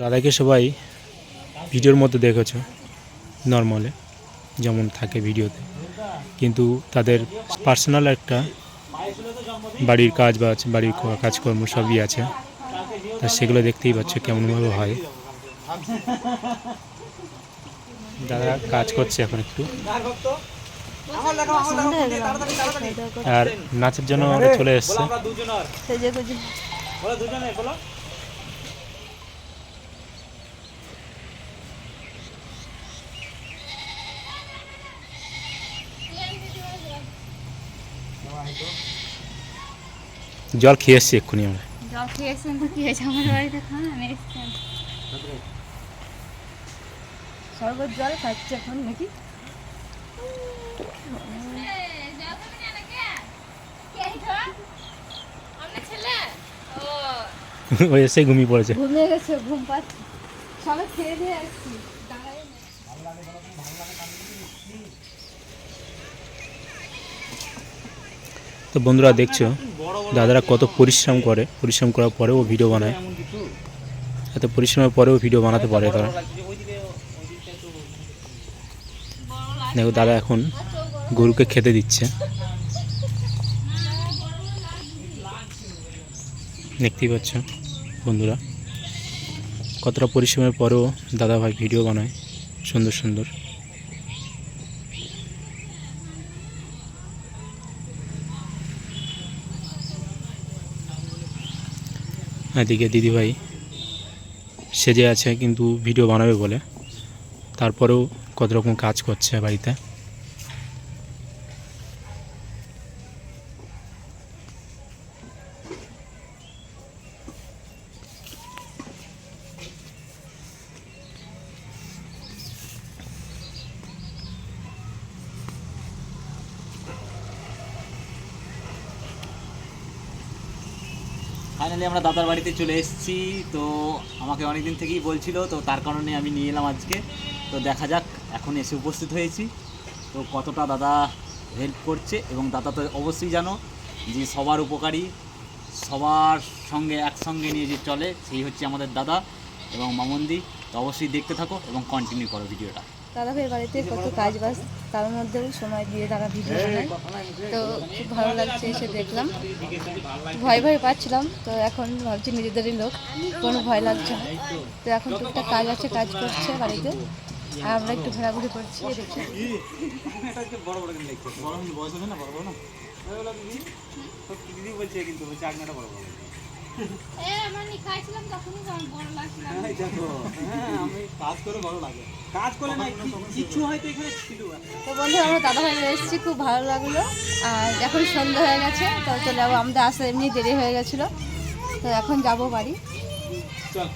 দাদাকে সবাই ভিডিওর মধ্যে দেখেছ নর্মালে যেমন থাকে ভিডিওতে। কিন্তু তাদের পার্সোনাল একটা বাড়ির কাজ বাজ বাড়ির কাজকর্ম সবই আছে। তা সেগুলো দেখতেই পাচ্ছ কেমনভাবে হয়। দাদা কাজ করছে এখন একটু। আর নাচের জন্য চলে এসছে। জল খেয়ে এসছি এক্ষুনি আমরা। জল খেয়ে এসছেন তো কি হয়েছে? আমার বাড়িতে খান আমি এসছেন শরবত জল খাচ্ছে এখন নাকি? এসে ঘুমিয়ে পড়েছে। ঘুমিয়ে গেছে ঘুম পাচ্ছে। খেয়ে দিয়ে আসছি। দাঁড়াই। তো বন্ধুরা দেখছ, দাদারা কত পরিশ্রম করে। পরিশ্রম করার পরেও ভিডিও বানায়। এত পরিশ্রমের পরেও ভিডিও বানাতে পারে তারা। দেখো, দাদা এখন গরুকে খেতে দিচ্ছে। দেখতেই পাচ্ছ বন্ধুরা, কতটা পরিশ্রমের পরেও দাদা ভাই ভিডিও বানায়। সুন্দর সুন্দর। এদিকে দিদিভাই সেজে আছে কিন্তু ভিডিও বানাবে বলে। তারপরেও কত রকম কাজ করছে বাড়িতে। ফাইনালি আমরা দাদার বাড়িতে চলে এসেছি। তো আমাকে অনেক দিন থেকেই বলছিল, তো তার কারণে আমি নিয়ে এলাম আজকে। তো দেখা যাক, এখন এসে উপস্থিত হয়েছি। তো কতটা দাদা হেল্প করছে, এবং দাদা তো অবশ্যই জানো যে সবার উপকারী, সবার সঙ্গে একসঙ্গে নিয়ে যে চলে, সেই হচ্ছে আমাদের দাদা এবং মামন্দি। তো অবশ্যই দেখতে থাকো এবং কন্টিনিউ করো ভিডিওটা। দাদা ভাইয়ের বাড়িতে কত কাজ বাজ তার মধ্যেও সময় দিয়ে তারা ভিডিও বানায়। তো খুব ভালো লাগছে এসে দেখলাম। ভয় ভয় পাচ্ছিলাম তো এখন ভাবছি নিজেদেরই লোক কোনো ভয় লাগছে না। তো এখন টুকটাক কাজ আছে কাজ করছে বাড়িতে। আর আমরা একটু ঘোরাঘুরি করছি দেখছি বড় বড় তো বন্ধু আমরা দাদা ভাই এসেছি খুব ভালো লাগল। আর এখন সন্ধ্যা হয়ে গেছে তো চলে যাব। আমাদের আসতে এমনি দেরি হয়ে গেছিল। তো এখন যাব বাড়ি। চল।